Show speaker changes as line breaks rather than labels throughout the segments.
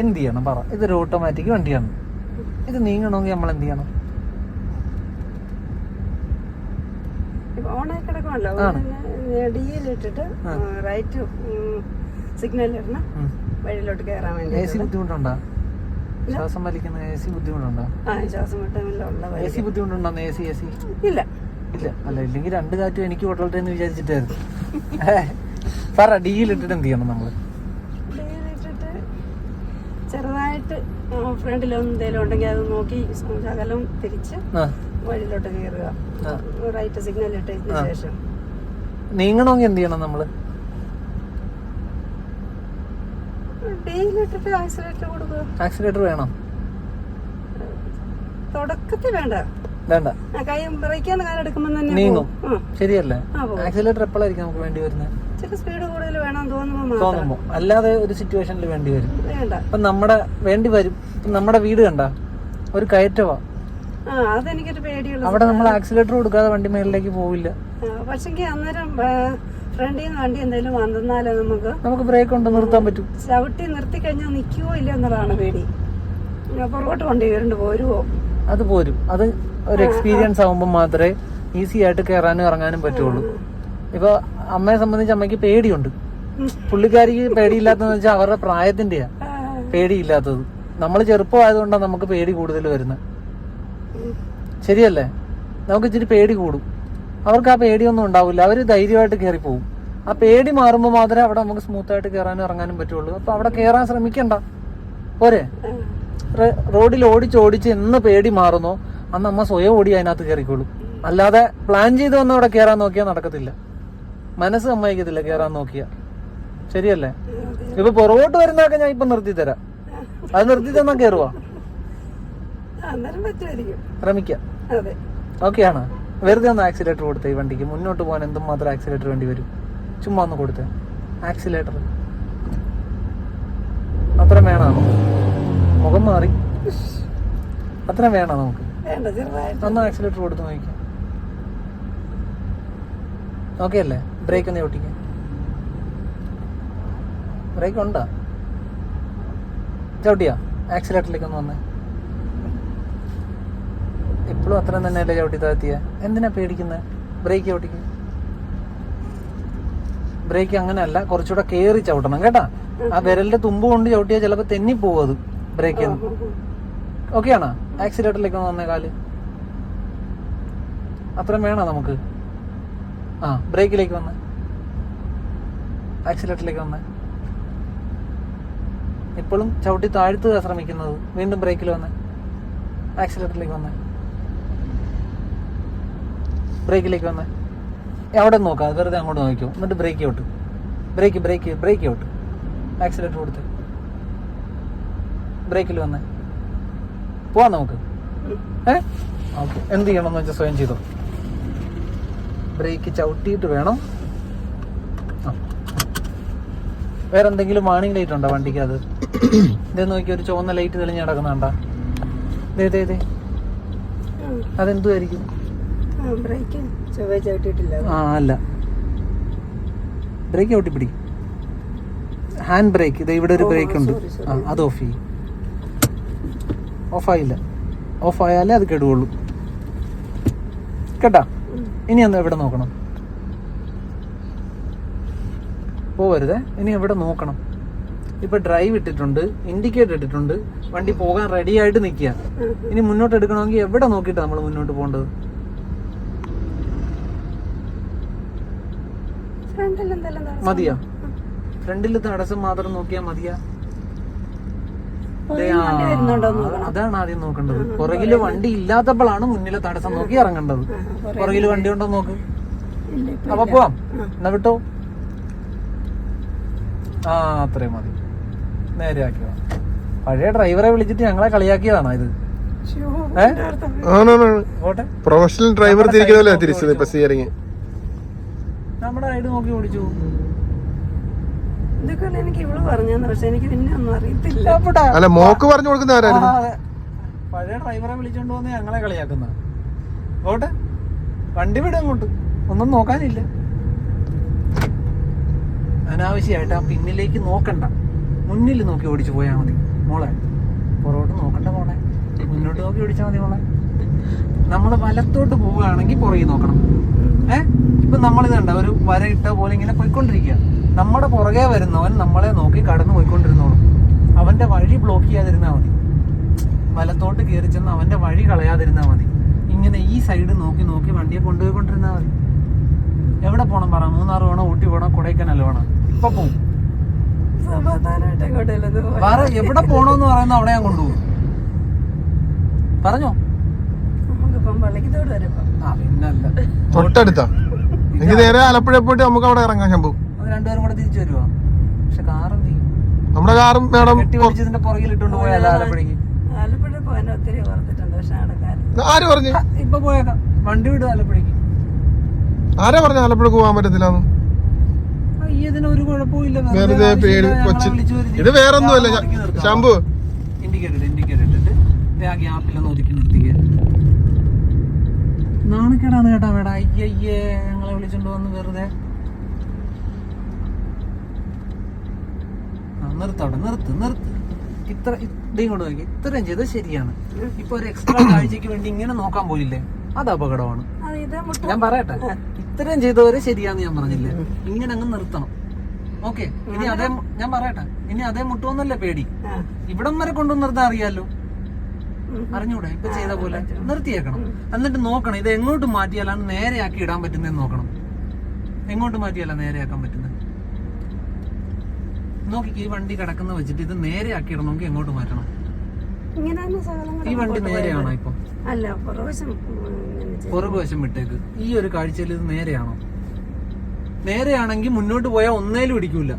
എന്ത് ചെയ്യണം? പറ. ഇതൊരു ഓട്ടോമാറ്റിക് വണ്ടിയാണ്. ഇത് നീങ്ങണമെങ്കിൽ നമ്മൾ എന്ത് ചെയ്യണം?
ഓണായി കിടക്കുമല്ലോ
ആണ്.
ഡിയിലിട്ടിട്ട് റൈറ്റ് സിഗ്നൽ ഇടണം.
ഉം.
വഴിയിലോട്ട് കയറാൻ
എ സി ബുദ്ധിമുട്ടുണ്ടോ? ശ്വാസം വലിക്കുന്ന എ സി ബുദ്ധിമുട്ടുണ്ടോ?
ആ ശ്വാസം മുട്ടമില്ലുള്ള
എ സി ബുദ്ധിമുട്ടുണ്ടോ? എ സി എ സി
ഇല്ല.
ഇല്ല അല്ല ഇല്ലെങ്കിൽ രണ്ട് കാറ്റും എനിക്ക് കൊള്ളട്ടെ എന്ന് വിചാരിച്ചിട്ടായിരുന്നു. സാറ ഡീൽ ഇട്ടിട്ട് എന്ത് ചെയ്യണം
നമ്മൾ? ചെറുതായിട്ട് എന്തെങ്കിലും ഉണ്ടെങ്കിൽ അത് നോക്കി ശകലം തിരിച്ച്
ആ.
വഴിയിലോട്ട് കയറുക റൈറ്റ് സിഗ്നൽ ഇട്ടതിന് ശേഷം.
നീങ്ങണമെങ്കിൽ എന്ത് ചെയ്യണം
നമ്മൾ? ആക്സിലേറ്റർ
വേണം?
തുടക്കത്തിൽ വേണ്ട.
വേണ്ട.
കൈ ബ്രേക്കാന്ന് കാലെടുക്കുമ്പോൾ തന്നെ
നീങ്ങും. ശരിയല്ലേ? ആക്സിലേറ്റർ എപ്പോഴായിരിക്കും നമുക്ക് വേണ്ടി വരുന്നത്
സ്പീഡ് കൂടുതൽ വേണം തോന്നുമ്പോൾ
തോന്നുമ്പോ അല്ലാതെ ഒരു സിറ്റുവേഷനിൽ വേണ്ടി വരും. അപ്പൊ നമ്മുടെ വേണ്ടി വരും. നമ്മുടെ വീട് കണ്ട ഒരു കയറ്റവാ.
അതെനിക്കൊരു പേടിയുള്ള
അവിടെ നമ്മൾ ആക്സിലേറ്റർ കൊടുക്കാതെ വണ്ടി മേളിലേക്ക് പോവില്ല.
പക്ഷെങ്കിൽ അന്നേരം ഫ്രണ്ടിൽ നിന്ന് വണ്ടി എന്തെങ്കിലും വന്നാലേ നമുക്ക്
നമുക്ക് ബ്രേക്ക് കൊണ്ട് നിർത്താൻ പറ്റും.
ചവിട്ടി നിർത്തി കഴിഞ്ഞാൽ നിൽക്കുവോ ഇല്ല എന്നുള്ളതാണ് പേടി. പുറകോട്ട് വണ്ടി വരണ്ട് പോരുവോ?
അത് പോരും. അത് ഒരു എക്സ്പീരിയൻസ് ആകുമ്പോൾ മാത്രമേ ഈസി ആയിട്ട് കയറാനും ഇറങ്ങാനും പറ്റുള്ളൂ. ഇപ്പൊ അമ്മയെ സംബന്ധിച്ച് അമ്മയ്ക്ക് പേടിയുണ്ട്. പുള്ളിക്കാരിക്ക് പേടിയില്ലാത്തതെന്ന് വെച്ചാൽ അവരുടെ പ്രായത്തിന്റെയാ പേടിയില്ലാത്തത്. നമ്മൾ ചെറുപ്പമായതുകൊണ്ടാണ് നമുക്ക് പേടി കൂടുതൽ വരുന്നത് ശരിയല്ലേ? നമുക്ക് ഇച്ചിരി പേടി കൂടും. അവർക്ക് ആ പേടിയൊന്നും ഉണ്ടാവില്ല. അവർ ധൈര്യമായിട്ട് കയറി പോകും ആ പേടി മാറുമ്പോൾ മാത്രമേ അവിടെ നമുക്ക് സ്മൂത്ത് ആയിട്ട് കയറാനും ഇറങ്ങാനും പറ്റുള്ളൂ. അപ്പൊ അവിടെ കയറാൻ ശ്രമിക്കണ്ട. പോരെ? റോഡിൽ ഓടിച്ചോടിച്ച് ഓടിച്ച് എന്ന് പേടി മാറുന്നോ? അന്ന് അമ്മ സ്വയം ഓടി അതിനകത്ത് കയറിക്കോളും. അല്ലാതെ പ്ലാൻ ചെയ്ത് വന്ന അവിടെ കയറാൻ നോക്കിയാൽ നടക്കത്തില്ല. മനസ്സ് സമ്മതിക്കത്തില്ല കയറാൻ നോക്കിയാ. ശരിയല്ലേ? ഇപ്പൊ പുറകോട്ട് വരുന്നതൊക്കെ ഞാൻ ഇപ്പൊ നിർത്തി തരാം അത് നിർത്തി തന്നാ കയറുവാ
അന്നേരം പറ്റുമായിരിക്കും.
ശ്രമിക്കാം.
അതെ.
ഓക്കെ ആണ്. വെറുതെ ഒന്ന് ആക്സിലേറ്റർ കൊടുത്തേ ഈ വണ്ടിക്ക്. മുന്നോട്ട് പോകാൻ എന്തും മാത്രം ആക്സിലേറ്റർ വേണ്ടി വരും? ചുമ്മാ ഒന്ന് കൊടുത്തേ. ആക്സിലേറ്റർ അത്ര വേണോ? മുഖം മാറി. അത്ര വേണോ നമുക്ക്? ഒന്ന് ആക്സിലേറ്റർ കൊടുത്ത് നോക്കിക്കാം. ഓക്കെ അല്ലേ ബ്രേക്ക് ഒന്ന് ചവിട്ടിക്കാം ബ്രേക്ക് ഉണ്ടോ? ചവിട്ടിയാ ആക്സിലേറ്ററിലേക്ക് ഒന്ന് വന്നേ. ഇപ്പോഴും അത്രയും തന്നെയല്ലേ ചവിട്ടി താഴ്ത്തിയ? എന്തിനാ പേടിക്കുന്നത് ബ്രേക്ക് ചവിട്ടിക്ക് ബ്രേക്ക് അങ്ങനെ അല്ല കുറച്ചുകൂടെ കേറി ചവിട്ടണം കേട്ടാ? ആ വിരലിന്റെ തുമ്പ് കൊണ്ട് ചവിട്ടിയാൽ ചിലപ്പോൾ തെന്നി പോകും അത് ബ്രേക്ക് ഓക്കെ ആണോ ആക്സിലേറ്ററിലേക്ക് വന്നേ കാൽ. അത്രയും വേണോ നമുക്ക്? ആ ബ്രേക്കിലേക്ക് വന്ന്. ആക്സിലേറ്ററിലേക്ക് വന്ന്. ഇപ്പോഴും ചവിട്ടി താഴ്ത്തുക ശ്രമിക്കുന്നത്. വീണ്ടും ബ്രേക്കിൽ വന്ന്. ആക്സിലേറ്ററിലേക്ക് വന്ന്. ബ്രേക്കിലേക്ക് വന്ന്. എവിടെ നോക്കാം? വെറുതെ അങ്ങോട്ട് നോക്കിയോ എന്നിട്ട് brake out. Brake brake brake out. Accelerator കൊടുത്ത്. ബ്രേക്കിൽ വന്ന്. പോവാം നമുക്ക്. ഏ? ഓക്കെ. എന്ത് ചെയ്യണമെന്ന് വെച്ചാൽ സ്വയം ചെയ്തോ? ബ്രേക്ക് ചവിട്ടിയിട്ട് വേണം. വേറെ എന്തെങ്കിലും വാണിംഗ് ലൈറ്റ് ഉണ്ടോ വണ്ടിക്ക് അത് ഇതേ നോക്കി ഒരു ചുവന്ന ലൈറ്റ് തെളിഞ്ഞ് നടക്കുന്നുണ്ടാ ദേ ദേ ദേ. അതെന്തുമായിരിക്കും ആ അല്ല. ബ്രേക്ക് ചവിട്ടി പിടി ഹാൻഡ് ബ്രേക്ക്. ഇത് ഇവിടെ ഒരു ബ്രേക്ക് ഉണ്ട്. ആ അത് ഓഫ് ചെയ്യും. ഓഫായില്ല. ഓഫായാലേ അത് കെടുവുള്ളൂ. കേട്ടാ? ഇനി ഒന്ന് എവിടെ നോക്കണം? പോവരുതേ. ഇനി എവിടെ നോക്കണം. ഇപ്പൊ ഡ്രൈവ് ഇട്ടിട്ടുണ്ട് ഇൻഡിക്കേറ്റർ ഇട്ടിട്ടുണ്ട്. വണ്ടി പോകാൻ റെഡി ആയിട്ട് നിൽക്കുക. ഇനി മുന്നോട്ട് എടുക്കണമെങ്കിൽ എവിടെ നോക്കിയിട്ടാ നമ്മൾ മുന്നോട്ട് പോകേണ്ടത്? മതിയാ? ഫ്രണ്ടിൽ തടസ്സം മാത്രം നോക്കിയാ മതിയാ ദേ,
പുറകിൽ വണ്ടി വരുന്നുണ്ടോ എന്ന് നോക്കണം.
അതാണ് ആദ്യം നോക്കേണ്ടത്. പുറകിൽ വണ്ടി ഇല്ലാത്തപ്പോഴാണ് മുന്നിലെ തടസ്സം നോക്കി ഇറങ്ങേണ്ടത്.
പുറകിൽ
വണ്ടി ഉണ്ടോ നോക്ക്. അപ്പൊ. പോവാം. എന്നാ വിട്ടോ? ആ അത്രയും മതി. നേരെ ആക്കിയോ പഴയ ഡ്രൈവറെ വിളിച്ചിട്ട് ഞങ്ങളെ കളിയാക്കിയതാണോ ഇത്?
പ്രൊഫഷണൽ ഡ്രൈവർ തിരിക്കുന്നതല്ലേ തിരിച്ചത് ഇപ്പൊ സ്റ്റിയറിങ്
നമ്മുടെ ഐഡ് നോക്കി ഓടിച്ചു.
ഇതൊക്കെ എനിക്ക് ഇവൾ പറഞ്ഞെന്ന് പക്ഷെ എനിക്ക് പിന്നെ ഒന്നും അറിയത്തില്ല.
അല്ല മോക്ക് പറഞ്ഞു കൊടുക്കുന്ന
ആ,
ആരായിരുന്നു
പഴയ ഡ്രൈവറെ വിളിച്ചോണ്ട് വന്ന് ഞങ്ങളെ കളിയാക്കുന്ന പോട്ടെ. വണ്ടി വിടും അങ്ങോട്ട്. ഒന്നും നോക്കാനില്ല. അനാവശ്യമായിട്ട് ആ പിന്നിലേക്ക് നോക്കണ്ട. മുന്നിൽ നോക്കി ഓടിച്ചു പോയാൽ മതി. മോളെ പുറകോട്ട് നോക്കണ്ട മോളെ. മുന്നോട്ട് നോക്കി ഓടിച്ചാൽ മതി മോളെ. നമ്മൾ വലത്തോട്ട് പോവുകയാണെങ്കിൽ പുറകെ നോക്കണം. ഏഹ് ഇപ്പൊ നമ്മളിത് കണ്ട? ഒരു വര ഇട്ട പോലെ ഇങ്ങനെ പോയിക്കൊണ്ടിരിക്കുക. നമ്മുടെ പുറകെ വരുന്നവൻ നമ്മളെ നോക്കി കടന്നു പോയിക്കൊണ്ടിരുന്നോളും. അവന്റെ വഴി ബ്ലോക്ക് ചെയ്യാതിരുന്നാൽ മതി. വലത്തോട്ട് കയറി ചെന്ന് അവന്റെ വഴി കളയാതിരുന്നാൽ മതി. ഇങ്ങനെ ഈ സൈഡ് നോക്കി നോക്കി വണ്ടിയെ കൊണ്ടുപോയിക്കൊണ്ടിരുന്നാൽ മതി. എവിടെ പോണം പറ? മൂന്നാർ വേണോ? ഊട്ടി വേണോ? കൊടൈക്കനാൽ വേണോ? ഇപ്പൊ പോവും. വേറെ എവിടെ പോണോന്ന് പറയുന്ന അവിടെ ഞാൻ കൊണ്ടുപോകും. പറഞ്ഞോ? തൊട്ടടുത്ത പിന്നല്ല.
എനിക്ക് നേരെ ആലപ്പുഴ പോയിട്ട് നമുക്ക് അവിടെ ഇറങ്ങാൻ ശംഭു.
അത് രണ്ടുപേരും കൂടെ തിരിച്ചു വരുവോ? പക്ഷെ കാർ എന്ത് ചെയ്യും.
നമ്മുടെ കാറും മാഡം
കെട്ടി വലിച്ചതിന്റെ പുറകിൽ ഇട്ടുകൊണ്ട് പോയാലോ ആലപ്പുഴയ്ക്ക്.
ആലപ്പുഴ പോകാൻ ഒത്തിരി ഓർത്തിട്ടുണ്ട് പക്ഷെ നടക്കാൻ
ആര് പറഞ്ഞു?
ഇപ്പൊ പോയേക്കാം. വണ്ടി വിടും ആലപ്പുഴയ്ക്ക്.
ആരാ പറഞ്ഞു ആലപ്പുഴക്ക് പോകാൻ
ഇതിന് ഒരു കുഴപ്പമില്ല
വെറുതെ പേടി കൊച്ചി. ഇത് വേറൊന്നുമല്ല ശംഭു.
ഇൻഡിക്കേറ്റർ ഇൻഡിക്കേറ്റർ ഇട്ടിട്ട് ദേ ആ ഗ്യാപ്പിലൊന്ന് ഒതുക്കി നിർത്തിക്കുക നാണക്കേടാണ് കേട്ടാ മേഡം. അയ്യയ്യേ ഞങ്ങളെ വിളിച്ചോണ്ട് വന്ന് വെറുതെ ആ, നിർത്തവിടെ നിർത്ത് നിർത്ത്. ഇത്ര ഇത്രയും കൊണ്ട് നോക്കി ഇത്രയും ചെയ്തത് ശരിയാണ്. ഇപ്പൊ ഒരു എക്സ്ട്രാ കാഴ്ചക്ക് വേണ്ടി ഇങ്ങനെ നോക്കാൻ പോയില്ലേ അത് അപകടമാണ്.
അത് മുട്ട
ഞാൻ പറയട്ടെ ഇത്രയും ചെയ്തവരെ ശരിയാന്ന് ഞാൻ പറഞ്ഞില്ലേ? ഇങ്ങനെ അങ്ങ് നിർത്തണം. ഓക്കെ ഇനി അതേ ഞാൻ പറയട്ടെ ഇനി അതേ മുട്ടുവന്നല്ലേ പേടി. ഇവിടം വരെ കൊണ്ടുവന്ന് നിർത്താൻ അറിയാലോ. അറിഞ്ഞൂടെ? ഇപ്പൊ ചെയ്ത പോലെ. നിർത്തിയേക്കണം. എന്നിട്ട് നോക്കണം ഇത് എങ്ങോട്ട് മാറ്റിയാലാണ് നേരെയാക്കി ഇടാൻ പറ്റുന്നതെന്ന് നോക്കണം. എങ്ങോട്ട് മാറ്റിയാലാണ് നേരെയാക്കാൻ പറ്റുന്നത്? നോക്കിക്ക് ഈ വണ്ടി കിടക്കുന്ന വെച്ചിട്ട് ഇത് നേരെ ആക്കിയിടണം ഇടണമെങ്കിൽ എങ്ങോട്ട് മാറ്റണം. ഈ വണ്ടി നേരെയാണോ ഇപ്പൊ?
അല്ല പുറവശം ഉം, ഇങ്ങനെ
പുറകു വശം വിട്ടേക്ക്. ഈ ഒരു കാഴ്ചയിൽ ഇത് നേരെയാണോ? നേരെയാണെങ്കിൽ മുന്നോട്ട് പോയാൽ ഒന്നേലും ഇടിക്കൂല.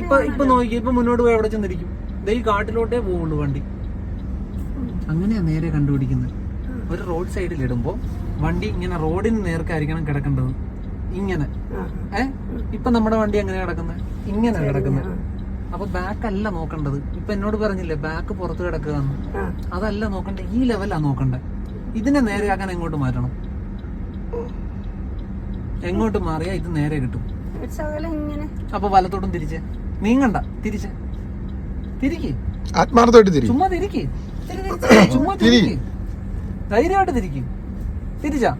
ഇപ്പൊ ഇപ്പൊ നോക്കി ഇപ്പൊ മുന്നോട്ട് പോയാൽ എവിടെ ചെന്നിരിക്കും? ഈ കാട്ടിലോട്ടേ പോവുള്ളൂ വണ്ടി. അങ്ങനെയാ നേരെ കണ്ടുപിടിക്കുന്നത്. ഒരു റോഡ് സൈഡിൽ ഇടുമ്പോ വണ്ടി ഇങ്ങനെ റോഡിന് നേർക്കായിരിക്കണം കിടക്കേണ്ടത്. ഇങ്ങനെ. ഏ? ഇപ്പൊ നമ്മുടെ വണ്ടി എങ്ങനെ കിടക്കുന്നത് ഇങ്ങനെ കിടക്കുന്നത് അപ്പൊ ബാക്ക് അല്ല നോക്കേണ്ടത്. ഇപ്പൊ എന്നോട് പറഞ്ഞില്ലേ ബാക്ക് പുറത്ത് കിടക്കുക. അതല്ല നോക്കണ്ടേ ഈ ലെവലാ നോക്കണ്ടേ. ഇതിനെ നേരെയാക്കാൻ എങ്ങോട്ട് മാറ്റണം? എങ്ങോട്ട് മാറിയാ ഇത് നേരെ കിട്ടും? അപ്പൊ വലത്തോട്ടും തിരിച്ച്. നീങ്ങണ്ട തിരിച്ച്. തിരിക്ക്.
ആത്മാർത്ഥമായിട്ട്
ചുമ്മാ തിരിക്ക്. ചുമ്മാ തിരിക്ക്. ധൈര്യമായിട്ട് തിരിക്ക്. തിരിച്ചാ.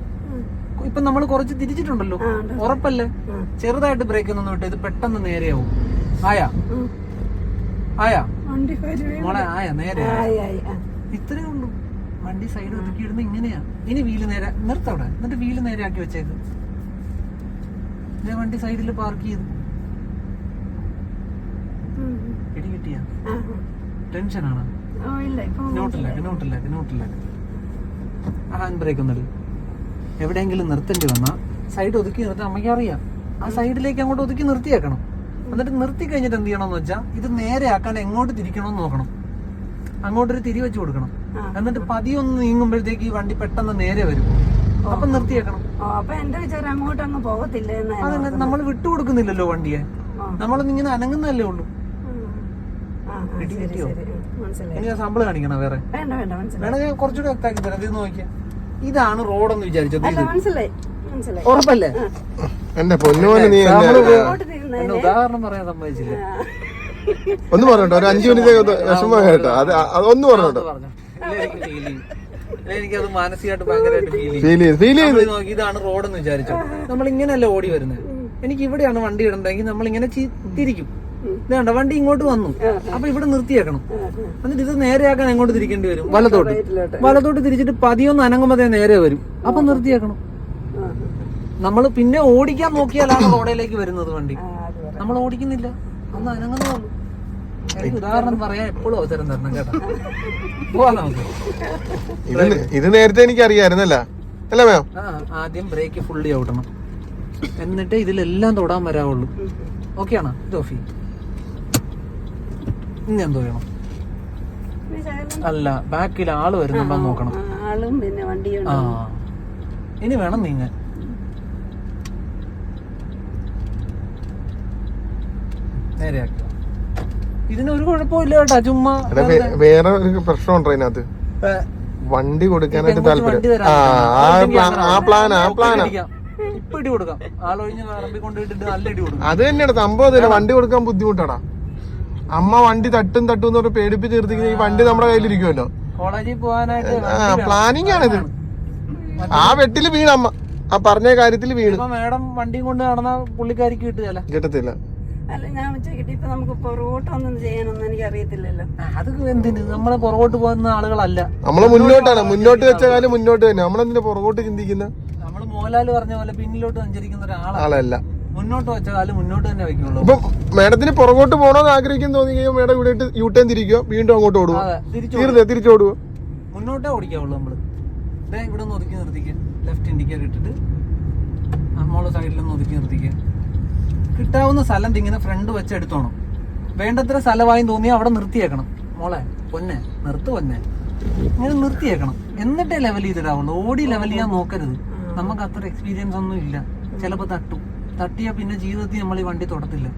ഇപ്പൊ നമ്മൾ കുറച്ച് തിരിച്ചിട്ടുണ്ടല്ലോ. ഉറപ്പല്ലേ? ചെറുതായിട്ട് ബ്രേക്ക് ഒന്നും വിട്ട് ഇത് പെട്ടെന്ന് നേരെയാവും. ആയാ? ആയാ? മോളെ ആയാ? നേരെ. ഇത്രേ ഉള്ളൂ. വണ്ടി സൈഡ് ഒതുക്കി ഇടുന്ന ഇങ്ങനെയാ. ഇനി വീൽ നേരെ നിർത്തവിടെ എന്നിട്ട് വീൽ നേരെ ആക്കി വെച്ചേക്ക്. ഞാൻ വണ്ടി സൈഡിൽ പാർക്ക് ചെയ്തു. ഇടി കിട്ടിയ. ടെൻഷനാണ് നോട്ടിലേക്ക് നോട്ടിലേക്ക് നോട്ടിലേക്ക് ഹാൻഡ് ബ്രേക്ക് ഒന്നിടും എവിടെയെങ്കിലും നിർത്തേണ്ടി വന്നാൽ സൈഡ് ഒതുക്കി നിർത്താൻ അമ്മയ്ക്ക് അറിയാം ആ സൈഡിലേക്ക് അങ്ങോട്ട് ഒതുക്കി നിർത്തിയേക്കണം. എന്നിട്ട് നിർത്തി കഴിഞ്ഞിട്ട് എന്ത് ചെയ്യണമെന്ന് വെച്ചാൽ ഇത് നേരെ ആക്കാൻ എങ്ങോട്ട് തിരിക്കണമെന്ന് നോക്കണം. അങ്ങോട്ടൊരു തിരി വെച്ച് കൊടുക്കണം. എന്നിട്ട് പതിയൊന്ന് നീങ്ങുമ്പോഴത്തേക്ക് ഈ വണ്ടി പെട്ടെന്ന് നേരെ വരും. അപ്പൊ നിർത്തിയേക്കണം.
അപ്പൊ എന്റെ വിചാരം അങ്ങോട്ട് അങ്ങ് പോകത്തില്ല
അതന്നെ നമ്മൾ വിട്ടുകൊടുക്കുന്നില്ലല്ലോ വണ്ടിയെ.
നമ്മൾ
നമ്മളൊന്നും ഇങ്ങനെ അനങ്ങുന്നല്ലേ ഉള്ളൂ. ഇനി ഞാൻ സാമ്പിൾ കാണിക്കണം വേറെ.
വേണ്ട വേണ്ട മനസ്സിലായി.
വേണമെങ്കിൽ കുറച്ചുകൂടെ വ്യക്തമാക്കി തരാം. ഇത് നോക്കിയാ. ഇതാണ് റോഡെന്ന് വിചാരിച്ചത്.
മനസ്സിലായി മനസ്സിലായി.
ഉറപ്പല്ലേ?
എന്റെ പൊന്നോനെ നീ
ഉദാഹരണം പറയാൻ സമ്മതിച്ചില്ല.
ഒന്ന് പറഞ്ഞോ ഒരു അഞ്ചു മിനിറ്റ് വിഷമം കേട്ടോ. അത് ഒന്ന് പറഞ്ഞോട്ടോ.
എനിക്കത് മാനസികമായിട്ട് ഭയങ്കരമായിട്ട് ഇതാണ് റോഡെന്ന് വിചാരിച്ചു. നമ്മൾ ഇങ്ങനെയല്ല ഓടി വരുന്നത്? എനിക്ക് ഇവിടെയാണ് വണ്ടി ഇടണ്ടെങ്കിൽ നമ്മൾ ഇങ്ങനെ തിരിക്കും. ഇതാണ്ട വണ്ടി ഇങ്ങോട്ട് വന്നു. അപ്പൊ ഇവിടെ നിർത്തിയേക്കണം. എന്നിട്ട് ഇത് നേരെയാക്കാൻ എങ്ങോട്ട് തിരിക്കേണ്ടി വരും? വലത്തോട്ട്. വലത്തോട്ട് തിരിച്ചിട്ട് പതിയൊന്ന് അനങ്ങുമ്പതേ നേരെ വരും. അപ്പൊ നിർത്തിയേക്കണം. നമ്മൾ പിന്നെ ഓടിക്കാൻ നോക്കിയാലാണ് റോഡിലേക്ക് വരുന്നത് വണ്ടി. നമ്മൾ ഓടിക്കുന്നില്ല. അന്ന് അനങ്ങുന്നു ഉദാഹരണം പറയാൻ എപ്പോഴും അവസരം തരണം കേട്ടോ.
ഇത് നേരത്തെ എനിക്ക് അറിയായിരുന്നല്ല അല്ലേ മാം?
ആദ്യം ബ്രേക്ക് ഫുള്ളി ഔട്ടണം. എന്നിട്ട് ഇതിലെല്ലാം തൊടാൻ വരാവുള്ളൂ. ഓക്കെ ആണോ ജോഫി ഇനി എന്തോ ചെയ്യണം? അല്ല ബാക്കിൽ ആൾ വരുന്നുണ്ടോ നോക്കണം.
ആ, ആളും പിന്നെ വണ്ടിയും
ആ. ഇനി വേണം നീങ്ങാൻ. നേരെയാക്കുക ഇതിന് ഒരു കുഴപ്പമില്ല കേട്ടാ ചുമ്മാ
വേറെ ഒരു പ്രശ്നമുണ്ടോ അതിനകത്ത്? വണ്ടി കൊടുക്കാനായിട്ട് താല്പര്യം. ആ ആ പ്ലാനാ.
ഇപ്പൊ ഇടി കൊടുക്കാം. ആളൊഴിഞ്ഞ് കൊണ്ടിട്ടിട്ട് നല്ല ഇടി കൊടുക്കാം.
അത് തന്നെയാണ് സംഭവം. അതല്ല വണ്ടി കൊടുക്കാൻ ബുദ്ധിമുട്ടാടാ. അമ്മ വണ്ടി തട്ടും തട്ടും എന്ന് പറഞ്ഞ് പേടിപ്പിച്ച് നിർത്തിക്കുന്ന ഈ വണ്ടി നമ്മുടെ കയ്യിലിരിക്കുമല്ലോ
കോളേജിൽ പോകാനായിട്ട്
ആ പ്ലാനിങ് ആണിത്. ആ വെട്ടിൽ വീണ അമ്മ. ആ പറഞ്ഞ കാര്യത്തിൽ വീണ്.
ഇപ്പൊ മേഡം വണ്ടി കൊണ്ട് നടന്ന പുള്ളിക്കാരിക്ക് കിട്ടുകയല്ല.
കിട്ടത്തില്ല.
അല്ല ഞാൻ ഉച്ചക്കിട്ട് ഇപ്പൊ നമുക്ക് പുറകോട്ടൊന്നും ചെയ്യാനൊന്നും എനിക്ക് അറിയത്തില്ലല്ലോ.
അത് എന്തിന്? നമ്മളെ പുറകോട്ട് പോകുന്ന ആളുകളല്ല.
നമ്മൾ മുന്നോട്ടാണ്. മുന്നോട്ട് വെച്ച കാലം മുന്നോട്ട് തന്നെ. നമ്മളെന്തിനാ പുറകോട്ട് ചിന്തിക്കുന്ന?
നമ്മൾ മോഹൻലാൽ പറഞ്ഞ പോലെ പിന്നിലോട്ട് സഞ്ചരിക്കുന്ന ഒരാളല്ല.
ആളല്ല.
മുന്നോട്ട് വെച്ച കാലം മുന്നോട്ട് തന്നെ വെക്കുള്ളൂ.
ഇപ്പൊ മേഡത്തിന് പുറകോട്ട് പോകണമെന്ന് ആഗ്രഹിക്കുന്ന തോന്നി കഴിഞ്ഞാൽ മേഡം ഇവിടെ ഇട്ട് യൂ ടേൺ തിരിക്കുക വീണ്ടും അങ്ങോട്ട് ഓടുക. തീർന്നേ തിരിച്ചോടുക
മുന്നോട്ടേ ഓടിക്കാവുള്ളൂ നമ്മൾ. ഇവിടെ ഒന്ന് ഒതുക്കി നിർത്തിക്കുക ലെഫ്റ്റ് ഇൻഡിക്കേറ്റർ ഇട്ടിട്ട്. നമ്മളെ സൈഡിലൊന്ന് ഒതുക്കി നിർത്തിക്കുക കിട്ടാവുന്ന സ്ഥലം ഇങ്ങനെ ഫ്രണ്ട് വെച്ച് എടുത്തോണം. വേണ്ടത്ര സ്ഥലമായി തോന്നിയാൽ അവിടെ നിർത്തിയേക്കണം. മോളെ പൊന്നെ നിർത്തു പൊന്നെ. ഇങ്ങനെ നിർത്തിയേക്കണം. എന്നിട്ടേ ലെവൽ ചെയ്തിടാവുള്ളൂ. ഓടി ലെവൽ ചെയ്യാൻ നോക്കരുത്. നമുക്ക് അത്ര എക്സ്പീരിയൻസ് ഒന്നും ഇല്ല. ചിലപ്പോൾ തട്ടും. തട്ടിയാ പിന്നെ ജീവിതത്തിൽ നമ്മൾ ഈ വണ്ടി തൊടത്തില്ല.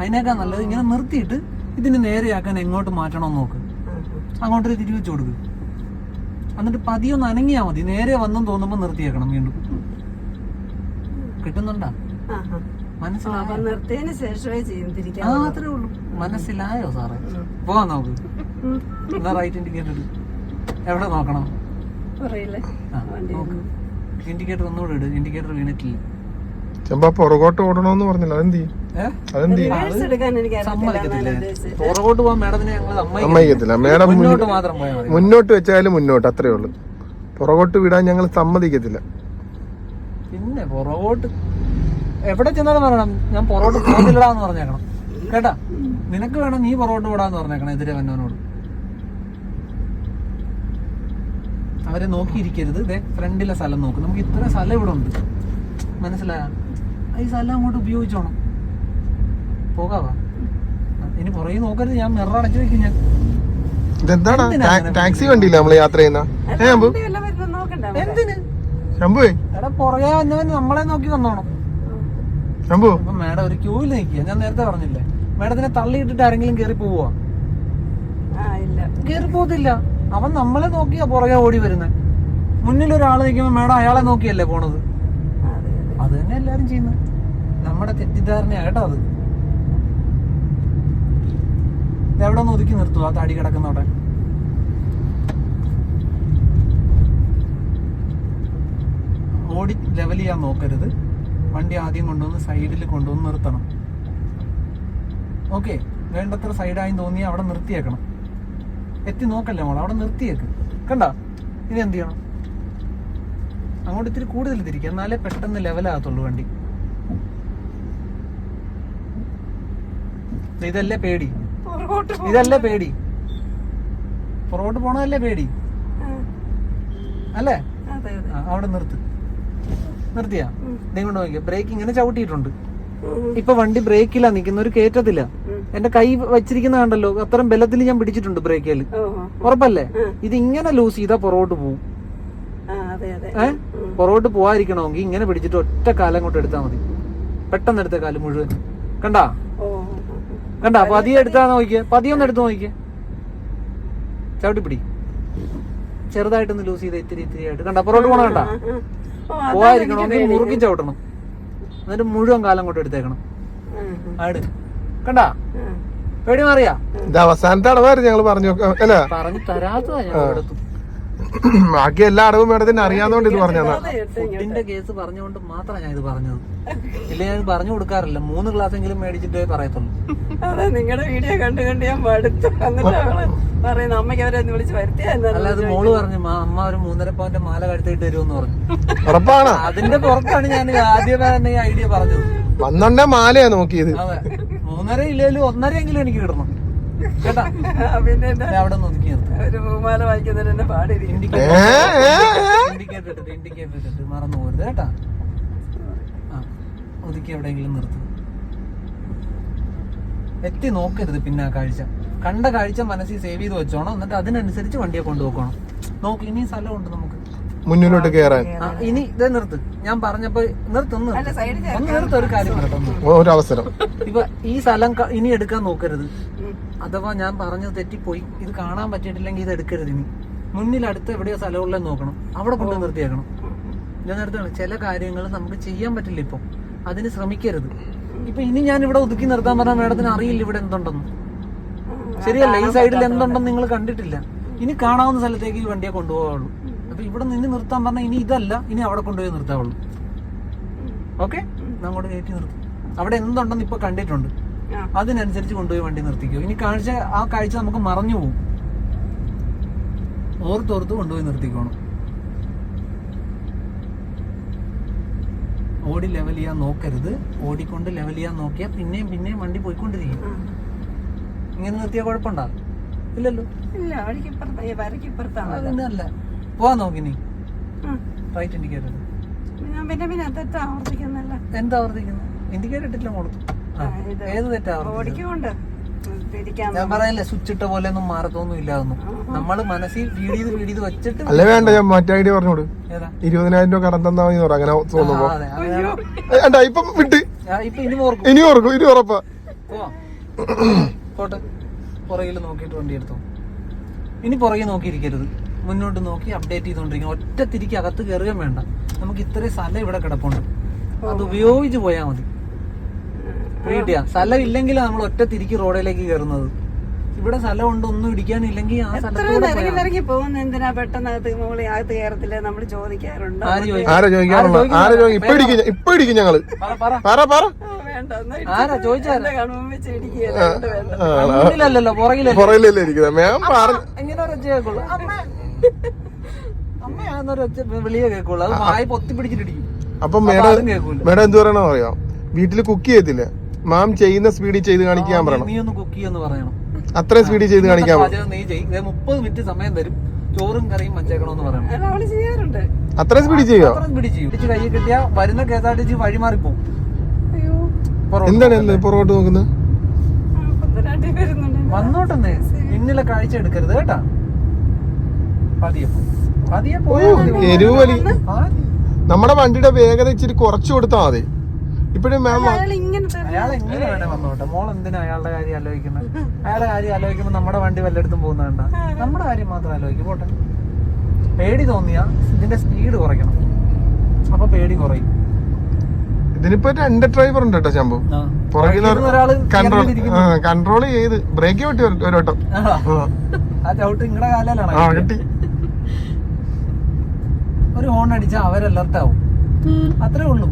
അതിനേക്കാൾ നല്ലത് ഇങ്ങനെ നിർത്തിയിട്ട് ഇതിന് നേരെയാക്കാൻ എങ്ങോട്ട് മാറ്റണം നോക്ക്. അങ്ങോട്ടൊരു തിരിവെച്ച് കൊടുക്കുക എന്നിട്ട് പതിയൊന്ന് അനങ്ങിയാ മതി. നേരെ വന്നും തോന്നുമ്പോ നിർത്തിയേക്കണം വീണ്ടും. കിട്ടുന്നുണ്ടാ. മനസ്സിലായോ?
നിർത്തിയതിന് ശേഷമേ ചെയ്തിരിക്കാം
ആ ഉള്ളൂ. മനസ്സിലായോ സാറേ? പോവാൻ നോക്ക്. എന്നാ റൈറ്റ് ഇൻഡിക്കേറ്റർ എവിടെ നോക്കണം? ഇൻഡിക്കേറ്റർ ഒന്നുകൂടെ ഇട്. ഇൻഡിക്കേറ്റർ വീണിട്ടില്ല.
ചെമ്പ പുറകോട്ട് ഓടണോന്ന് പറഞ്ഞില്ല. അതെന്ത്?
സമ്മതിക്കത്തില്ലേ.
മേഡം
മുന്നോട്ട്
വെച്ചാലും മുന്നോട്ട് അത്രേ ഉള്ളൂ. പുറകോട്ട് വിടാൻ ഞങ്ങൾ സമ്മതിക്കത്തില്ല.
പിന്നെ പുറകോട്ട് എവിടെ ചെന്നാലും പറയണം ഞാൻ പുറകോട്ട് പോകുന്നില്ലടാന്ന് പറഞ്ഞേക്കണം. കേട്ടാ? നിനക്ക് വേണം നീ പുറകോട്ട് വിടാന്ന് പറഞ്ഞേക്കണം എതിരെ വന്നവനോട്. അവരെ നോക്കിയിരിക്കരുത്. ഇതേ ഫ്രണ്ടിലെ സ്ഥലം നോക്കും. നമുക്ക് ഇത്ര സ്ഥലം ഇവിടെ ഉണ്ട്. മനസ്സിലായ? ഈ സ്ഥലം അങ്ങോട്ട് ഉപയോഗിച്ചോണം. പോകാവാ? ഇനി പുറകെ നോക്കരുത് ഞാൻ മിറർ അടച്ചു വെക്കും ഞാൻ. അങ്ങനെ
ടാക്സി വണ്ടിയില്ല നമ്മൾ യാത്ര ചെയ്യുന്ന?
എന്തിന്?
ശംഭുവേ.
എടാ പുറകെ വന്നവൻ നമ്മളെ നോക്കി വന്നോണം.
ശംഭു.
മാഡം ഒരു ക്യൂവിൽ നിൽക്കുക. ഞാൻ നേരത്തെ പറഞ്ഞില്ലേ? മാഡത്തിനെ തള്ളിയിട്ടിട്ട് ആരെങ്കിലും കേറി പോവാ
ആ ഇല്ല.
കയറി പോകത്തില്ല. അവൻ നമ്മളെ നോക്കിയാ പുറകെ ഓടി വരുന്നത് മുന്നിൽ ഒരാൾ നിൽക്കുമ്പോ മാഡം അയാളെ നോക്കിയല്ലേ പോണത്? അത് തന്നെ എല്ലാരും ചെയ്യുന്നത് നമ്മുടെ തെറ്റിദ്ധാരണയാട്ടോ അത്? ഇത് എവിടെ ഒന്ന് ഒതുക്കി നിർത്തുക ആ തടി കിടക്കുന്നവിടെ ഓടി ലെവൽ ചെയ്യാൻ നോക്കരുത്. വണ്ടി ആദ്യം കൊണ്ടുവന്ന് സൈഡിൽ കൊണ്ടുവന്ന് നിർത്തണം. ഓക്കെ വേണ്ടത്ര സൈഡായി തോന്നി അവിടെ നിർത്തിയേക്കണം. എത്തി നോക്കല്ല മോൾ അവിടെ നിർത്തിയേക്ക്. കണ്ട? ഇനി എന്ത് ചെയ്യണം? അങ്ങോട്ട് ഇത്തിരി കൂടുതൽ തിരിക്കുക എന്നാലേ പെട്ടെന്ന് ലെവലാകത്തുള്ളൂ വണ്ടി. ഇതല്ലേ പേടി. ഇതല്ലേ പേടി. പുറകോട്ട് പോണതല്ലേ പേടി. അല്ലേ? അവിടെ നിർത്ത്. നിർത്തിയാ?
ഉം.
നീ കൊണ്ട് നോക്കിയ ബ്രേക്ക് ഇങ്ങനെ ചവിട്ടിയിട്ടുണ്ട്. ഇപ്പൊ വണ്ടി ബ്രേക്കില്ല നിൽക്കുന്ന ഒരു കയറ്റത്തില്ല എന്റെ കൈ വെച്ചിരിക്കുന്ന കണ്ടല്ലോ അത്രയും ബലത്തിൽ ഞാൻ പിടിച്ചിട്ടുണ്ട് ബ്രേക്കിൽ ഉറപ്പല്ലേ? ഇത് ഇങ്ങനെ ലൂസ് ചെയ്താ പുറകോട്ട്
പോവും.
ഏ? പുറകോട്ട് പോവാതിരിക്കണമെങ്കിൽ ഇങ്ങനെ പിടിച്ചിട്ട് ഒറ്റ കാലം കൊണ്ട് എടുത്താൽ മതി. പെട്ടെന്ന് എടുത്ത കാലം മുഴുവൻ. കണ്ടാ? കണ്ടാ പതിയെ എടുത്താ നോക്കിയേ. പതിയെ ഒന്ന് എടുത്ത് നോക്കിയേ. ചവിട്ടിപ്പിടി. ചെറുതായിട്ടൊന്ന് ലൂസ് ചെയ്ത് ഇത്തിരി ഇത്തിരി ആയിട്ട്. കണ്ട പുറകോട്ട് പോണ കണ്ടാ? ഒന്നും മുറുക്കി ചവിട്ടണം. എന്നിട്ട് മുഴുവൻ കാലം കൊണ്ട് എടുത്തേക്കണം. ആട്. കണ്ടാ? പേടി മാറിയാ?
ഇത് അവസാനത്തെ അടവായിരുന്നു ഞങ്ങൾ പറഞ്ഞു അല്ല?
പറഞ്ഞു തരാത്തതാ ഞങ്ങൾ എടുത്തു.
ബാക്കി എല്ലാ അടവും മേഡത്തിന് അറിയാവുന്നതുകൊണ്ട് ഇത് പറഞ്ഞതാ.
ഫുഡിന്റെ കേസ് പറഞ്ഞുകൊണ്ട് മാത്രമാണ് ഞാൻ ഇത് പറഞ്ഞത്. ഇല്ല ഞാൻ പറഞ്ഞു കൊടുക്കാറില്ല. മൂന്ന് ക്ലാസ് എങ്കിലും മേടിച്ചിട്ടേ പറയത്തുള്ളൂ.
അതെ നിങ്ങളുടെ വീഡിയോ കണ്ടു കണ്ട് ഞാൻ മടുത്തു എന്നിട്ട് അവൾ പറയുന്നു അമ്മയ്ക്ക് അവരെ വിളിച്ച്
അല്ലാതെ മോൾ പറഞ്ഞു "മാ, അമ്മ ഒരു മൂന്നര പവന്റെ മാല കഴുത്തിട്ട് തരുമെന്ന് പറഞ്ഞു.
ഉറപ്പാണ്.
അതിന്റെ പുറത്താണ് ഞാൻ ആദ്യമേ തന്നെ ഈ ഐഡിയ പറഞ്ഞത്.
വന്നോണ്ടേ മാലയാ നോക്കിയത്.
അതെ. മൂന്നര ഇല്ലെങ്കിലും ഒന്നര എങ്കിലും എനിക്ക് കിട്ടണം. കേട്ടാ?
പിന്നെ
അവിടെ നിന്ന് ഒതുക്കി നിർത്തും.
ഒരു പൂമാല വായിക്കുന്നതിന് എന്നെ പാടിയിരിക്കും
ഇൻഡിക്കേറ്റർ. ഇൻഡിക്കേറ്റർ ഇട്ടിട്ട് ഇൻഡിക്കേറ്റർ ഇട്ടിട്ട് മറന്നു പോരുത് കേട്ടാ? ആ ഒതുക്കി എവിടെയെങ്കിലും നിർത്തും. എത്തി നോക്കരുത് പിന്നെ ആ കാഴ്ച. കണ്ട കാഴ്ച മനസ്സിൽ സേവ് ചെയ്ത് വെച്ചോണം. എന്നിട്ട് അതിനനുസരിച്ച് വണ്ടിയെ കൊണ്ടുപോക്കണം നോക്ക് ഇനി സ്ഥലമുണ്ട് നമുക്ക്.
മുന്നിലോട്ട് കേറാൻ.
ഇനി ഇത് നിർത്ത്. ഞാൻ പറഞ്ഞപ്പോ നിർത്തുന്നു ഒന്ന് നിർത്ത്. ഒരു കാര്യം
ഒരു അവസരം.
ഇപ്പൊ ഈ സ്ഥലം ഇനി എടുക്കാൻ നോക്കരുത്. അഥവാ ഞാൻ പറഞ്ഞത് തെറ്റിപ്പോയി. ഇത് കാണാൻ പറ്റിയിട്ടില്ലെങ്കിൽ ഇത് എടുക്കരുത് ഇനി. മുന്നിൽ അടുത്ത് എവിടെയോ സ്ഥലമുള്ള നോക്കണം. അവിടെ കൊണ്ട് നിർത്തിയാക്കണം. ഞാൻ നേരത്തെ ചില കാര്യങ്ങൾ നമുക്ക് ചെയ്യാൻ പറ്റില്ല ഇപ്പം. അതിന് ശ്രമിക്കരുത്. ഇപ്പൊ ഇനി ഞാൻ ഇവിടെ ഒതുക്കി നിർത്താൻ പറഞ്ഞാൽ മേഡത്തിന് അറിയില്ല ഇവിടെ എന്തുണ്ടെന്ന്. ശരിയല്ല ഈ സൈഡിൽ എന്തുണ്ടെന്ന് നിങ്ങൾ കണ്ടിട്ടില്ല. ഇനി കാണാവുന്ന സ്ഥലത്തേക്ക് ഈ വണ്ടിയെ കൊണ്ടുപോകാവുള്ളൂ. അപ്പൊ ഇവിടെ നിന്ന് നിർത്താൻ പറഞ്ഞാൽ ഇനി ഇതല്ല ഇനി അവിടെ കൊണ്ടുപോയി നിർത്താവുള്ളൂ. ഓക്കെ? അങ്ങോട്ട് കയറ്റി നിർത്തും. അവിടെ എന്തുണ്ടെന്ന് ഇപ്പൊ കണ്ടിട്ടുണ്ട്. അതിനനുസരിച്ച് കൊണ്ടുപോയി വണ്ടി നിർത്തിക്കോ. ഇനി കാഴ്ച ആ കാഴ്ച നമുക്ക് മറഞ്ഞു പോകും. ഓർത്തോർത്ത് കൊണ്ടുപോയി നിർത്തിക്കോണം. ഓടി ലെവൽ ചെയ്യാൻ നോക്കരുത്. ഓടിക്കൊണ്ട് ലെവൽ ചെയ്യാൻ നോക്കിയാൽ പിന്നെയും പിന്നെയും വണ്ടി പോയിക്കൊണ്ടിരിക്കും. ഇങ്ങനെ നിർത്തിയാൽ കുഴപ്പമുണ്ടോ? ഇല്ലല്ലോ. അല്ല. പോവാൻ നോക്കി നീ. റൈറ്റ് ഇൻഡിക്കേറ്റർ എന്താ ആവർത്തിക്കുന്നത് ഇൻഡിക്കേറ്റർ ഇട്ടില്ല മോൾ. ആ,
ഇത്
ഏത് ഞാൻ പറയല്ലേ സ്വിച്ച് ഇട്ട പോലെ ഒന്നും മാറത്തൊന്നും ഇല്ലാതൊന്നും നമ്മൾ മനസ്സിൽ ഫീഡ് ചെയ്ത് ഫീഡ് ചെയ്ത് വെച്ചിട്ട്
അല്ലേ വേണ്ട ഞാൻ മറ്റേ ഐഡിയ പറഞ്ഞോട്.
ഏതാ?
ഇരുപതിനായിരം രൂപ കടം തന്നാ മതി അങ്ങനെ തോന്നുമ്പോ. വേണ്ട ഇപ്പം വിട്ട്.
ഇനി ഓർക്കും.
ഇനി ഓർക്കും ഉറപ്പാ.
പോട്ടെ. പുറകിൽ നോക്കിയിട്ട് വണ്ടി എടുത്തോ. ഇനി പുറകെ നോക്കിയിരിക്കരുത്. മുന്നോട്ട് നോക്കി അപ്ഡേറ്റ് ചെയ്തോണ്ടിരിക്കും ഒറ്റ തിരിക്ക് അകത്ത് കയറുകയും വേണ്ട. നമുക്ക് ഇത്രയും സ്ഥലം ഇവിടെ കിടപ്പുണ്ട്. അത് ഉപയോഗിച്ച് പോയാൽ മതി. വീട്ടിയാ സ്ഥലം ഇല്ലെങ്കിൽ നമ്മൾ ഒറ്റ തിരിക്ക് റോഡിലേക്ക് കയറുന്നത് ഇവിടെ സ്ഥലം ഉണ്ട് ഒന്നും ഇടിക്കാനില്ലെങ്കിൽ ആ സ്ഥലത്തോടെ
പോകുന്ന എന്തിനാ പെട്ടെന്ന് അകത്ത് മോളി അകത്ത് കയറത്തില്ല നമ്മൾ ചോദിക്കാറുണ്ട്?
ആര് ചോദിക്കും?
ആരാ ചോദിക്കാറുള്ള ആരാ ചോദിക്കും? ഇപ്പൊ ഇടിക്കും ഞ- ഇപ്പൊ ഇടിക്കും ഞങ്ങൾ.
പറ പറ. ആരാ പുറകിലല്ലേ?
ഇരിക്കുന്നത്. മാം പറഞ്ഞു
ഇങ്ങനെ കേൾക്കുള്ളൂ. വിളിയെ കേൾക്കുള്ളൂ. അത് വായി പൊത്തി പിടിച്ചിട്ടിടിക്കും
അപ്പൊ മേഡം മേഡം എന്ത് പറയണോ അറിയാം? വീട്ടിൽ കുക്ക് ചെയ്യത്തില്ല? മാം ചെയ്യുന്ന സ്പീഡിൽ ചെയ്ത് കാണിക്കാൻ പറയണം.
നീ ഒന്ന് കുക്ക് ചെയ്യുമെന്ന് പറയണം.
അത്ര സ്പീഡിൽ ചെയ്ത് കാണിക്കാൻ പറയണം
പാചകം നീ ചെയ്യും മുപ്പത് മിനിറ്റ് സമയം തരും. ചോറും കറിയും വച്ചേക്കണമെന്ന് പറയണം.
അവൾ ചെയ്യാറുണ്ട്.
അത്ര സ്പീഡിൽ ചെയ്യോ?
അത്ര സ്പീഡിൽ ചെയ്യും. പിടിച്ച് കൈ കിട്ടിയാ വരുന്ന K S R T C
അയ്യോ.
പുറകോട്ട്
എന്താണ് എന്ത് പുറകോട്ട് നോക്കുന്നത്?
വന്നോട്ടെന്നേ. പിന്നിലെ കാഴ്ച എടുക്കരുത് കേട്ടാ. പതിയെ പോ. പതിയെ പോയാ എരുവലി
നമ്മുടെ വണ്ടിയുടെ വേഗത ഇച്ചിരി കുറച്ചു കൊടുത്താൽ മതി. ഇപ്പോഴും മാം
അയാൾ ഇങ്ങനെ തന്നെ.
അയാൾ എങ്ങനെ വേണേ വന്നോട്ടെ? മോൾ എന്തിനാ അയാളുടെ കാര്യം ആലോചിക്കുന്നത്? അയാളുടെ കാര്യം ആലോചിക്കുമ്പോൾ നമ്മുടെ വണ്ടി വല്ലയിടത്തും പോകുന്നതണ്ട നമ്മുടെ കാര്യം മാത്രം ആലോചിക്കും പോട്ടെ. പേടി തോന്നിയാ ഇതിന്റെ സ്പീഡ് കുറയ്ക്കണം. അപ്പൊ പേടി കുറയും.
ഇതിനിപ്പോ രണ്ട് ഡ്രൈവർ ഉണ്ട് കേട്ടോ ശംഭു. പുറകിൽ കൺട്രോൾ ചെയ്ത്. ബ്രേക്ക് വിട്ടി ഒരു വട്ടം ആ. കിട്ടി.
ഒരു ഹോൺ അടിച്ചാൽ അവർ അത്രേ ഉള്ളൂ.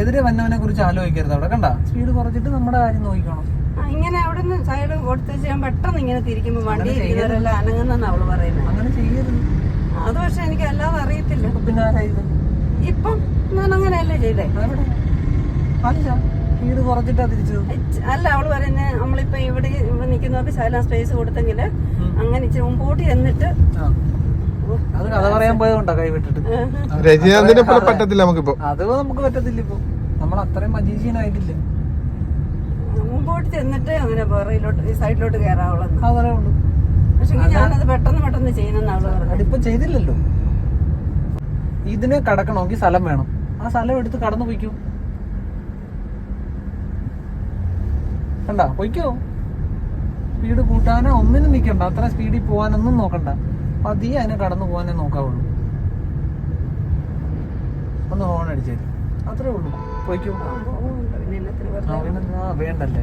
എതിരെ വന്നവനെ കുറിച്ച് ആലോചിക്കരുത് അവിടെ കണ്ട? സ്പീഡ് കുറച്ചിട്ട് നമ്മുടെ കാര്യം നോക്കിക്കണം.
ഇങ്ങനെ അവിടെ നിന്ന് സൈഡ് കൊടുത്ത് ഞാൻ പെട്ടെന്ന് ഇങ്ങനെ തിരിക്കുമ്പോ വണ്ടി ഇരിക്കുന്നവരെല്ലാം അനങ്ങുന്നെന്ന് അവൾ പറയുന്നത്
അങ്ങനെ ചെയ്യരുത്.
അത് പക്ഷെ എനിക്ക് അല്ലാതെ അറിയത്തില്ല.
പിന്നെ
ഇപ്പം ഞാൻ അങ്ങനെയല്ലേ ചെയ്തേ?
അല്ല സ്പീഡ് കുറച്ചിട്ടാ തിരിച്ചത്.
അല്ല അവൾ പറയുന്നത് നമ്മളിപ്പോ ഇവിടെ നിൽക്കുന്നവർക്ക് ശകലം സ്പേസ് കൊടുത്തെങ്കിൽ അങ്ങനെ ഇച്ചിരി മുമ്പോട്ട് ചെന്നിട്ട്.
അത് കഥ പറയാൻ പോയതുകൊണ്ടാ കൈവിട്ടിട്ട്
രജനീകാന്തിനെ പോലെ പറ്റത്തില്ല നമുക്കിപ്പോ.
അത് നമുക്ക് പറ്റത്തില്ല ഇപ്പൊ. നമ്മൾ അത്രയും മജീഷ്യനായിട്ടില്ല.
മുമ്പോട്ട് ചെന്നിട്ട് അങ്ങനെ പുറയിലോട്ട് ഈ സൈഡിലോട്ട് കയറാവുള്ളൂ
അതേ ഉള്ളൂ.
പക്ഷെ ഞാനത് പെട്ടെന്ന് പെട്ടെന്ന് ചെയ്യുന്നെന്ന് അവൾ
അതിപ്പോ ചെയ്തില്ലല്ലോ. ഇതിനെ കടക്കണമെങ്കിൽ സ്ഥലം വേണം. ആ സ്ഥലം എടുത്ത് കടന്നു പോയിക്കോ. കണ്ട? പോയിക്കോ. സ്പീഡ് കൂട്ടാനോ ഒന്നിനും നിൽക്കണ്ട അത്ര സ്പീഡിൽ പോകാനൊന്നും നോക്കണ്ട. പതിയെ അതിനെ കടന്നു പോകാനേ നോക്കാവുള്ളൂ. ഒന്ന് ഹോൺ അടിച്ചേരും. അത്രേ ഉള്ളൂ. പോയിക്കോ. വേണ്ടല്ലേ?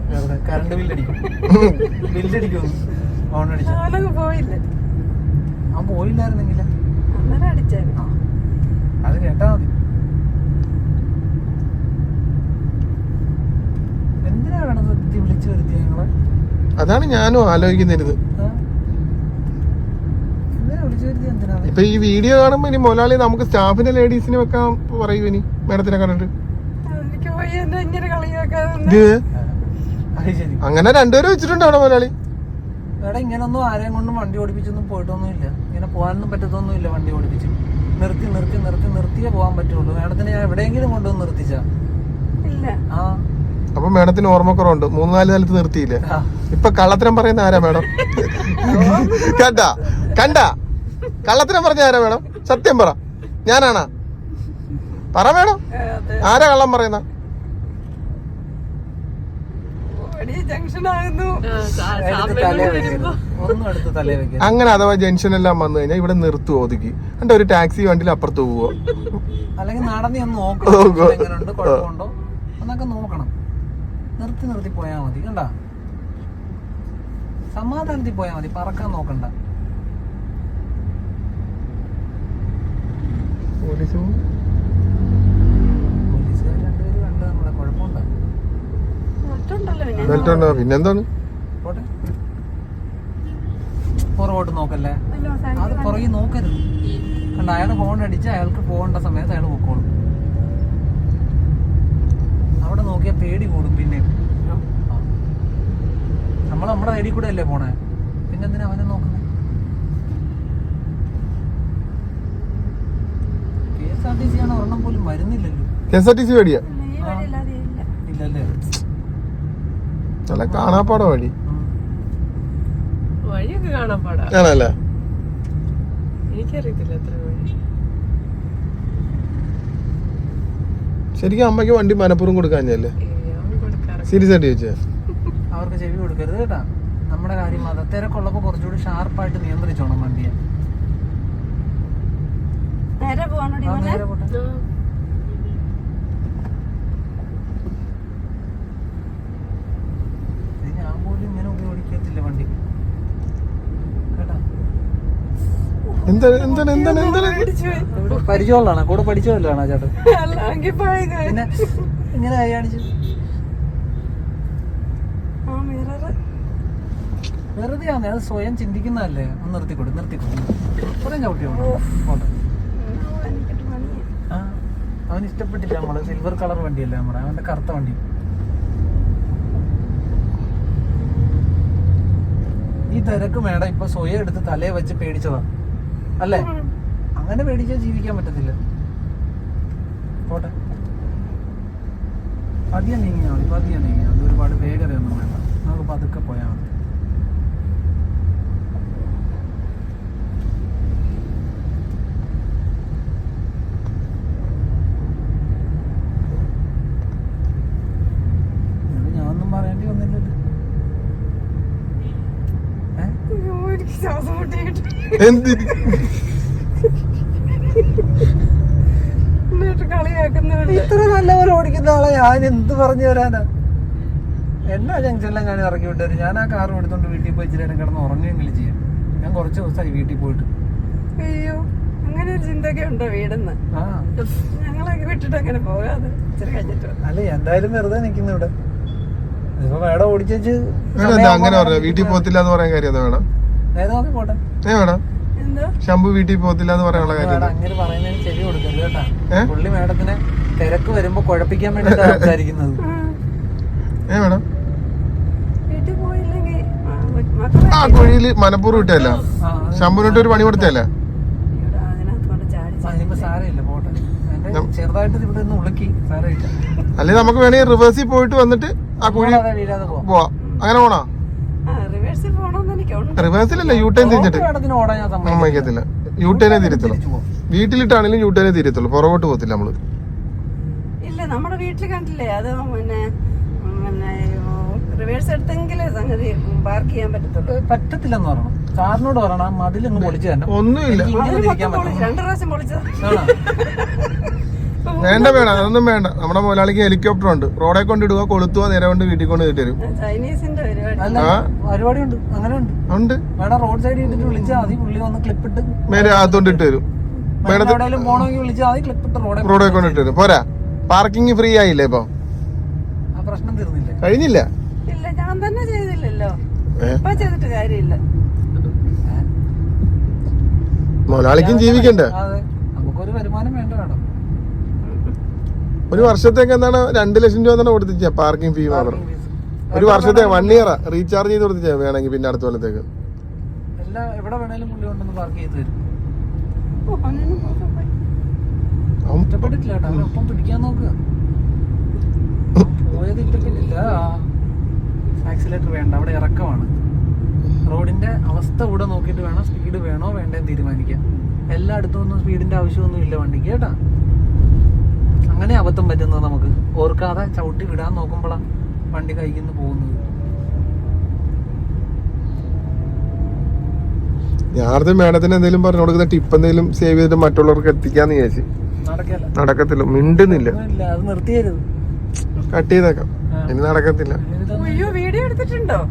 കറണ്ട് ബില്ലടിക്കും ബില്ലടിക്കും ഹോൺ അടിച്ചു.
പോയില്ല.
ആ പോയില്ലായിരുന്നെങ്കിലേ. അത് കേട്ടാ മതി. എന്തിനാ വേണം വിളിച്ചു വരുത്തിയ ഞങ്ങളെ
അതാണ് ഞാനും ആലോചിക്കുന്നിരുന്നത്
ആ? എന്തിനാ വിളിച്ചു വരുത്തിയ എന്തിനാ അത്?
ഇപ്പൊ ഈ വീഡിയോ കാണുമ്പോ ഇനി മൊലാളി നമുക്ക് സ്റ്റാഫിന്റെ ലേഡീസിനെ വെക്കാൻ പറയൂ ഇനി മേഡത്തിനെ കണ്ടിട്ട്. അങ്ങനെ രണ്ടുപേരും വെച്ചിട്ടുണ്ട് അവിടെ മൊലാളി
എടാ ഇങ്ങനൊന്നും ആരെയും കൊണ്ടും വണ്ടി ഓടിപ്പിച്ചൊന്നും പോയിട്ടൊന്നുമില്ല. ഇങ്ങനെ പോകാനൊന്നും പറ്റത്തൊന്നുമില്ല വണ്ടി ഓടിപ്പിച്ച്. നിർത്തി നിർത്തി നിർത്തി നിർത്തിയേ പോകാൻ പറ്റുള്ളൂ. മേഡത്തിന് ഞാൻ എവിടെയെങ്കിലും കൊണ്ടുവന്ന് നിർത്തിച്ചാ?
ഇല്ല.
ആ.
അപ്പൊ മേഡത്തിന് ഓർമ്മക്കുറവുണ്ട്. മൂന്ന് നാല് സ്ഥലത്ത് നിർത്തിയില്ലേ. ഇപ്പൊ കള്ളത്തരം പറയുന്ന ആരാ മേഡം? കണ്ടാ? കണ്ടാ? കള്ളത്തരം പറഞ്ഞ ആരാ വേണം? സത്യം പറ. ഞാനാണാ? പറ
വേണം.
ആരാ കള്ളം പറയുന്ന? അങ്ങനെ അഥവാ ജംഗ്ഷൻ എല്ലാം വന്നു കഴിഞ്ഞാൽ ഇവിടെ നിർത്തുവോ ഒതുക്കി. എന്നിട്ട് ഒരു ടാക്സി വണ്ടിയിൽ അപ്പുറത്ത് പോവോ?
അല്ലെങ്കിൽ നടന്ന്. നോക്കണം. എന്നൊക്കെ നിർത്തി നിർത്തി പോയാ മതി. കണ്ട? സമാധാനത്തിൽ പോയാ മതി. പറക്കാൻ നോക്കണ്ട. പോലീസുകാർ രണ്ടുപേരും കണ്ട് നമ്മളെ കുഴപ്പമുണ്ടോ
ഒട്ടുണ്ടല്ലോ പിന്നെ
ബെൽറ്റ് പിന്നെന്താണ്?
പോട്ടെ. പുറകോട്ട് നോക്കല്ലേ? അത് പുറകെ നോക്കരുത്. കണ്ട അയാൾ ഫോൺ അടിച്ച് അയാൾക്ക് പോകേണ്ട സമയത്ത് അയാൾ പൊക്കോളും. അവിടെ നോക്കിയാൽ പേടി കൂടും പിന്നെ. നമ്മൾ നമ്മുടെ സൈഡിൽ കൂടെ അല്ലേ പോണേ? പിന്നെ എന്തിനാ അവനെ നോക്കുന്നത് K S R T C
വഴിയാ ചില കാണാപ്പാട വഴി.
വഴിയൊക്കെ കാണാൻ
ആണല്ലേ?
എനിക്കറിയത്തില്ല എത്ര വഴി.
ശരിക്കും അമ്മയ്ക്ക് വണ്ടി മനപ്പുറം കൊടുക്കാഞ്ഞല്ലേ സീരിയസ് ആയിട്ട് ചോദിച്ചാ.
അവർക്ക് ചെവി കൊടുക്കരുത് കേട്ടാ. നമ്മുടെ കാര്യം അത്. തിരക്കുള്ളപ്പോ കുറച്ചുകൂടി ഷാർപ്പായിട്ട് നിയന്ത്രിച്ചോണം വണ്ടിയെ.
പോലെ.
ഞാൻ പോലും ഇങ്ങനെ ഉപയോഗിക്കത്തില്ല വണ്ടി. പരിചയമുള്ളതാണ് കൂടെ പഠിച്ചതല്ലാണ് ചേട്ടൻ?
അല്ല
പിന്നെ ഇങ്ങനെ കാണിച്ചു.
ആ മിറർ
വെറുതെ ആണ് അത് സ്വയം ചിന്തിക്കുന്നതല്ലേ? ഒന്ന് നിർത്തിക്കൊടു നിർത്തിക്കൊടു. കുറേ ചവിട്ടിയോ പോട്ടെ
എനിക്കിട്ട് പണിയാ
ആ അവന് ഇഷ്ടപ്പെട്ടില്ല നമ്മൾ. സിൽവർ കളർ വണ്ടിയല്ലേ നമ്മുടെ. അവന്റെ കറുത്ത വണ്ടി. ഈ തിരക്ക് മേടം ഇപ്പൊ സ്വയം എടുത്ത് തലയെ വെച്ച് പേടിച്ചതാ. അല്ലേ? അങ്ങനെ പേടിച്ചാൽ ജീവിക്കാൻ പറ്റത്തില്ല. പോട്ടെ. പതിയെ നീങ്ങിയാൽ മതി പതിയെ നീങ്ങിയാൽ മതി. ഒരുപാട് വേഗതയൊന്നും വേണ്ട. നമുക്ക് പതുക്കെ പോയാൽ മതി ഇത് ഞാനൊന്നും പറയേണ്ടി വന്നില്ലല്ലോ ഏ?
അയ്യോ, എനിക്ക് ശ്വാസം കളിയാക്കുന്നുണ്ട്
ഇത്ര നല്ലപോലെ ഓടിക്കുന്ന ആളെ ഞാൻ എന്ത് പറഞ്ഞു തരാനാ? എന്നാ ജംഗ്ഷനിലും ഞാൻ ഇറക്കി വിട്ടത് ഞാൻ ആ കാർ എടുത്തോണ്ട് വീട്ടിൽ പോയി ഇച്ചിരി കിടന്ന് ഉറങ്ങുകയെങ്കിലും ചെയ്യാം ഞാൻ കുറച്ച് ദിവസമായി വീട്ടിൽ പോയിട്ട്.
അയ്യോ അങ്ങനെ ഒരു ചിന്തയൊക്കെ ഉണ്ടോ വീടെന്ന് ഞങ്ങളൊക്കെ വിട്ടിട്ട് അങ്ങനെ പോകാതെ ഇച്ചിരി കഴിഞ്ഞിട്ട്.
അല്ല എന്തായാലും വെറുതെ നിൽക്കുന്നു ഇവിടെ. ഇപ്പൊ മേടം ഓടിച്ചു
അങ്ങനെ പറഞ്ഞ വീട്ടിൽ പോകത്തില്ല എന്ന് പറയാൻ കാര്യം എന്താ വേണം ശംഭു വീട്ടിൽ പോകത്തില്ല എന്ന് പറയാനുള്ള കാര്യം?
അങ്ങനെ പറയുന്നതിന് ചെവി കൊടുക്കരുത് കേട്ടാ? പുള്ളി മേഡത്തിന് തിരക്ക് വരുമ്പോ കുഴപ്പിക്കാൻ വേണ്ടിട്ടാ സംസാരിക്കുന്നത്.
ആ,
ഏ
മേഡം ആ,
കുഴിയിൽ മനപ്പൂർവം ഇട്ടല്ല
ആ
ഒരു പണി കൊടുത്തല്ല അല്ലെ നമുക്ക് വേണമെങ്കിൽ റിവേഴ്സിൽ പോയിട്ട് വന്നിട്ട് ആ കുഴി
പോവാ.
അങ്ങനെ പോണോ
ആ റിവേഴ്സിൽ പോകണമെന്ന് എനിക്കുണ്ട്
റിവേഴ്സിലല്ല യൂ ടേൺ തിരിച്ചിട്ട് സമ്മതിക്കത്തില്ല. യൂ ടൈനെ വീട്ടിലിട്ടാണെങ്കിലും യൂ ടൈനെ തിരിത്തുള്ളൂ പുറകോട്ട് പോകത്തില്ല നമ്മൾ.
ഇല്ല നമ്മുടെ വീട്ടിൽ കണ്ടില്ലേ? അത് പിന്നെ പിന്നെ റിവേഴ്സ് എടുത്തെങ്കിൽ സംഗതി പാർക്ക് ചെയ്യാൻ പറ്റത്തുള്ളൂ.
പറ്റത്തില്ലെന്ന് പറയണം. സാറിനോട് പറയണം മതിലങ്ങ് പൊളിച്ചു തന്നെ.
ഒന്നുമില്ല.
രണ്ട് പ്രാവശ്യം പൊളിച്ചത്?
വേണ്ട വേണ്ട അതൊന്നും വേണ്ട. നമ്മുടെ മുതലാളിക്ക് ഹെലികോപ്റ്റർ ഉണ്ട്. റോഡെ കൊണ്ട് ഇടുക കൊളുത്തുക നേരെ കൊണ്ട് വീട്ടിൽ കൊണ്ട് കിട്ടി
ചൈനീസിന്റെ പരിപാടി.
ആ.
പരിപാടി ഉണ്ട് അങ്ങനെ ഉണ്ട്. വേണം റോഡ് സൈഡിൽ ഇട്ടിട്ട് വിളിച്ചാൽ മതി. പുള്ളി വന്ന് ക്ലിപ്പിട്ട്
മേലെ അകത്തോണ്ട് ഇട്ട് തരും. മേഡത്തിൽ
എവിടെയെങ്കിലും പോകണമെങ്കിൽ വിളിച്ചാൽ മതി. ക്ലിപ്പിട്ട് റോഡെ
റോഡെ കൊണ്ട് ഇട്ട് തരും. പോരാ. പാർക്കിംഗ് ഫ്രീ ആയില്ലേ ഇപ്പൊ?
ആ പ്രശ്നം തീർന്നില്ലേ?
കഴിഞ്ഞില്ല?
ഇല്ല ഞാൻ തന്നെ ചെയ്തില്ലല്ലോ.
ഏ?
ഇപ്പൊ ചെയ്തിട്ട് കാര്യമില്ല.
മുതലാളിക്കും ജീവിക്കണ്ടേ?
അതെ നമുക്കൊരു വരുമാനം വേണ്ട വേണം.
ഒരു വർഷത്തേക്ക് എന്താണ് രണ്ട് ലക്ഷം രൂപ തന്നെ കൊടുത്തിച്ച പാർക്കിംഗ് ഫീ മാത്രം. ഒരു വർഷത്തെ വൺ ഇയർ റീചാർജ് ചെയ്ത് കൊടുത്തിച്ച വേണമെങ്കിൽ പിന്നെ അടുത്ത കൊല്ലത്തേക്ക്.
ആക്സിലേറ്റർ വേണ്ട അവിടെ ഇറക്കമാണ്. റോഡിന്റെ അവസ്ഥ കൂടെ നോക്കിയിട്ട് വേണം സ്പീഡ് വേണോ വേണ്ടേ തീരുമാനിക്കാം. എല്ലായിടത്തും ഒന്നും സ്പീഡിന്റെ ആവശ്യമൊന്നും ഇല്ല വണ്ടിക്ക് കേട്ടാ. അങ്ങനെ അബദ്ധം പറ്റുന്നത് നമുക്ക്. ഓർക്കാതെ ചവിട്ടി വിടാൻ നോക്കുമ്പോഴാണ് വണ്ടി കൈകുന്നു പോകുന്നത്.
ഞാനത് മേഡത്തിന് എന്തെങ്കിലും പറഞ്ഞു കൊടുക്കുന്ന ടിപ്പ് എന്തെങ്കിലും സേവ് ചെയ്തിട്ട് മറ്റുള്ളവർക്ക് എത്തിക്കാന്ന് വിചാരിച്ചു. നടക്കത്തില്ല. മിണ്ടുന്നില്ല. കട്ട് ചെയ്തേക്കാം. ഇനി നടക്കത്തില്ല.
വീഡിയോ എടുത്തിട്ടുണ്ടോ?